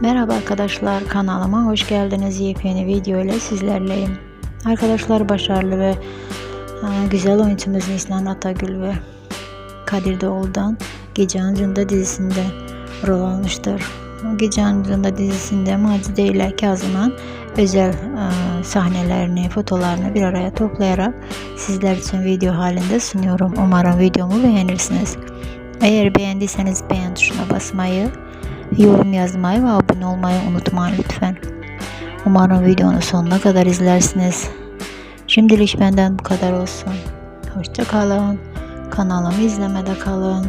Merhaba arkadaşlar kanalıma hoş geldiniz. Yepyeni video ile sizlerleyim. Arkadaşlar başarılı ve e, güzel oyuncumuz Nislan Atagül ve Kadir Doğulu'dan Gece Ancı'nda dizisinde rol almıştır. Gece Ancı'nda dizisinde Macide ile Kazım'ın özel e, sahnelerini, fotolarını bir araya toplayarak sizler için video halinde sunuyorum. Umarım videomu beğenirsiniz. Eğer beğendiyseniz beğen tuşuna basmayı, yorum yazmayı ve abone olmayı unutmayın lütfen. Umarım videonun sonuna kadar izlersiniz. Şimdilik benden bu kadar olsun. Hoşça kalın. Kanalımı izlemede kalın.